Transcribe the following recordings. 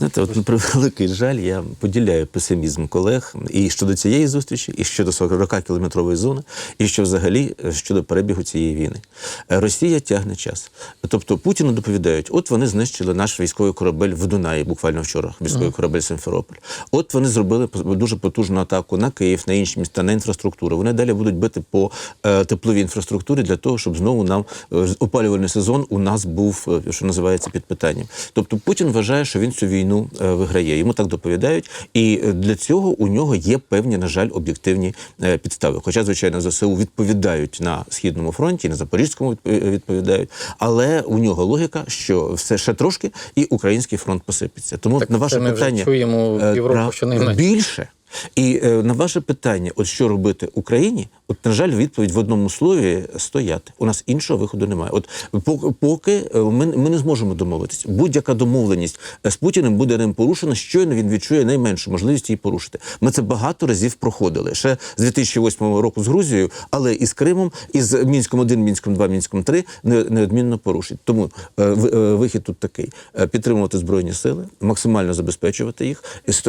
Знаєте, от на превеликий жаль, я поділяю песимізм колег і щодо цієї зустрічі, і щодо 40-кілометрової зони, і що взагалі е, щодо перебігу цієї війни. Е, Росія тягне час. Тобто Путіну доповідають, от вони знищили наш військовий корабель в Дунаї, буквально вчора, військовий корабель Симферополь. От вони зробили дуже потужну атаку на Київ, на інші міста, на інфраструктуру. Вони далі будуть бити по е, тепловій інфраструктурі для того, щоб знову нам опалювальний сезон у нас був, що називається, під питанням. Тобто Путін вважає, що він цю війну е, виграє. Йому так доповідають, і е, для цього у нього є певні, на жаль, об'єктивні е, підстави. Хоча, звичайно, ЗСУ відповідають на східному фронті, на запорізькому відпо- відповідають, але у нього логіка, що все ще трошки, і український фронт посипеться. Тому Так на ваше ми вже питання чуємо е, півроку про- щонайменше. більше. І е, на ваше питання, от що робити Україні, от на жаль, відповідь в одному слові стояти. У нас іншого виходу немає. От поки, е, ми, ми не зможемо домовитись. Будь-яка домовленість е, з Путіним буде ним порушена, щойно він відчує найменшу можливість її порушити. Ми це багато разів проходили ще з 2008 року з Грузією, але і з Кримом, і з Мінськом 1, Мінськом 2, Мінськом 3 неодмінно порушить. Тому е, вихід тут такий: підтримувати збройні сили, максимально забезпечувати їх,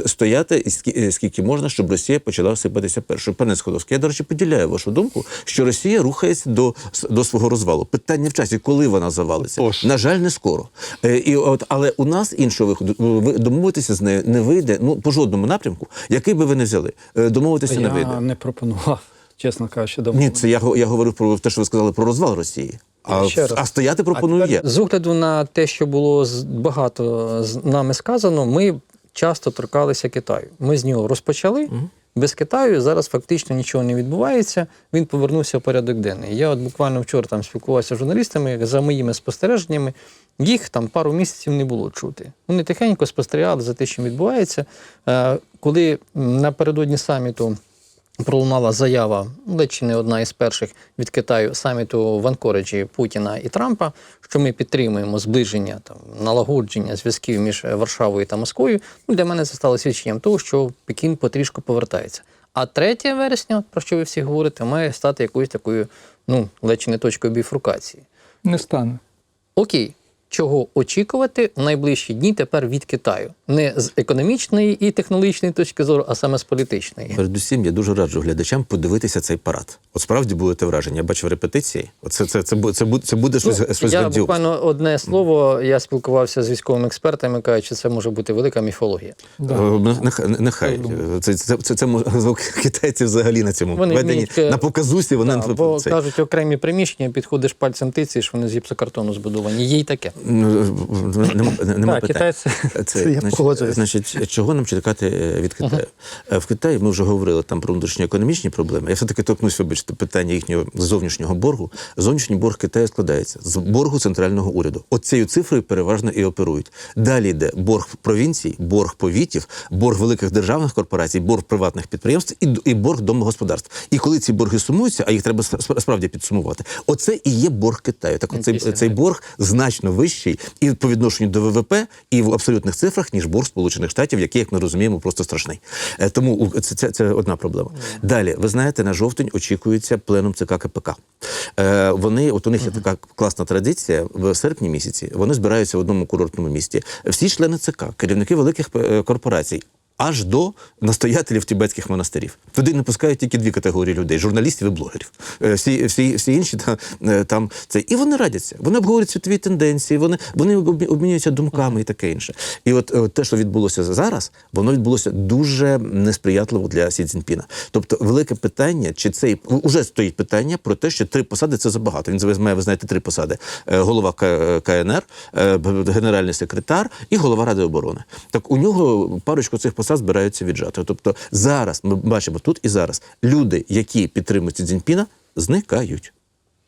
стояти скільки можна, щоб Росія почала сипатися першою. Пане Сходовський, я, до речі, поділяю вашу думку, що Росія рухається до, до свого розвалу. Питання в часі, коли вона завалиться. Тож. На жаль, не скоро. Е, і от, але у нас іншого виходу ви- домовитися з нею не вийде ну по жодному напрямку, який би ви не взяли. Е, Домовитися не вийде. Я не пропонував, чесно кажучи, давно. Ні, це я, я говорив про те, що ви сказали про розвал Росії. А, Ще раз. а стояти пропоную я. З огляду на те, що було багато з нами сказано, ми часто торкалися Китаю. Ми з нього розпочали. Без Китаю зараз фактично нічого не відбувається. Він повернувся в порядок денний. Я от буквально вчора там спілкувався з журналістами за моїми спостереженнями. Їх там пару місяців не було чути. Вони тихенько спостерігали за те, що відбувається. Е, Коли напередодні саміту пролунала заява, ледь чи не одна із перших від Китаю саміту в Анкориджі Путіна і Трампа, що ми підтримуємо зближення там налагодження зв'язків між Варшавою та Москвою. Ну, для мене це стало свідченням того, що Пекін потрішку повертається. А 3 вересня, про що ви всі говорите, має стати якоюсь такою, ну, ледь чи не точкою біфрукації. Не стане. Окей, чого очікувати в найближчі дні тепер від Китаю? Не з економічної і технологічної точки зору, а саме з політичної. Передусім, я дуже раджу глядачам подивитися цей парад. От справді будете вражені. Я бачив репетиції. Оце це, це, бу- це, бу- це буде щось, щось Ну, я грандіозне. буквально одне слово. Я спілкувався з військовими експертами, кажуть, що це може бути велика міфологія. Е, Нехай, нехай. Це, це, це, це, мо- китайці взагалі на цьому Вони ведені вміють, е, на показусі. Вони Так, бо це, кажуть, окремі приміщення, підходиш пальцем тицяєш, вони з гіпсокартону збудовані. Є й таке. Ну, нема, нема Так, питань. китайці, Це, це погоджуюсь. значить, чого нам чекати е, від Китаю? Е, В Китаї ми вже говорили там про внутрішньоекономічні проблеми. Я все-таки торкнусь, вибачте, питання їхнього зовнішнього боргу. Зовнішній борг Китаю складається з боргу центрального уряду. От цією цифрою переважно і оперують. Далі йде борг провінцій, борг повітів, борг великих державних корпорацій, борг приватних підприємств і, і борг домогосподарств. І коли ці борги сумуються, а їх треба сп- справді підсумувати, оце і є борг Китаю. Так, от цей борг значно вищий і по відношенню до ВВП, і в абсолютних цифрах, ніж борг Сполучених Штатів, який, як ми розуміємо, просто страшний. Е, Тому це, це, це одна проблема. Далі, ви знаєте, на жовтень очікується пленум ЦК КПК. Е, Вони, от у них є така класна традиція в серпні місяці. Вони збираються в одному курортному місті. Всі члени ЦК, керівники великих е, корпорацій. Аж до настоятелів тибетських монастирів. Туди не пускають тільки дві категорії людей: журналістів і блогерів. Е, Всі, всі, всі інші та, е, там це. І вони радяться. Вони обговорюють світові тенденції, вони, вони обмінюються думками і таке інше. І от е, те, що відбулося зараз, воно відбулося дуже несприятливо для Сі Цзіньпіна. Тобто, велике питання, чи цей уже стоїть питання про те, що три посади це забагато. Він має, ви знаєте, три посади: голова КНР, генеральний секретар і голова Ради оборони. Так у нього парочку цих посад збираються віджати. Тобто зараз ми бачимо тут і зараз люди, які підтримують Цзіньпіна, зникають.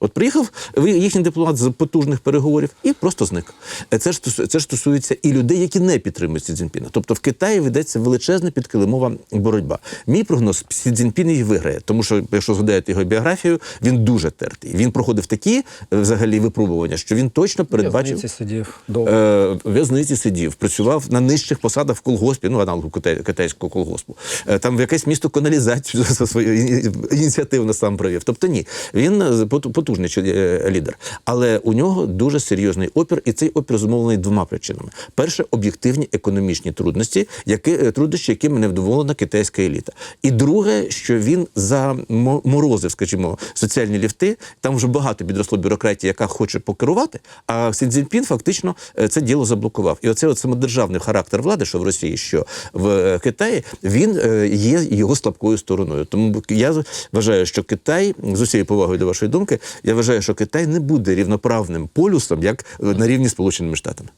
От приїхав їхній дипломат з потужних переговорів і просто зник. Е, Це ж це ж стосується і людей, які не підтримують Сі Цзіньпіна. Тобто в Китаї ведеться величезна підкилимова боротьба. Мій прогноз Сі Цзіньпін її виграє, тому що, якщо згадаєте його біографію, він дуже тертий. Він проходив такі е, взагалі випробування, що він точно передбачив. В'язниці сидів довго. Е, в'язниці сидів, працював на нижчих посадах в колгоспі, ну аналогу китайського колгоспу. Е, там в якесь місто каналізацію за свою іні- ініціативно сам провів. Тобто ні, він е, поту- потужний е, лідер. Але у нього дуже серйозний опір, і цей опір зумовлений двома причинами: перше, об'єктивні економічні трудності, які е, труднощі, якими невдоволена китайська еліта. І друге, що він заморозив, скажімо, соціальні ліфти. Там вже багато підросло бюрократії, яка хоче покерувати. А Сі Цзіньпін фактично е, це діло заблокував. І оце от самодержавний характер влади, що в Росії, що в Китаї, він є його слабкою стороною. Тому я вважаю, що Китай з усією повагою до вашої думки, я вважаю, що Китай не буде рівноправним полюсом, як е, на рівні з Сполученими Штатами.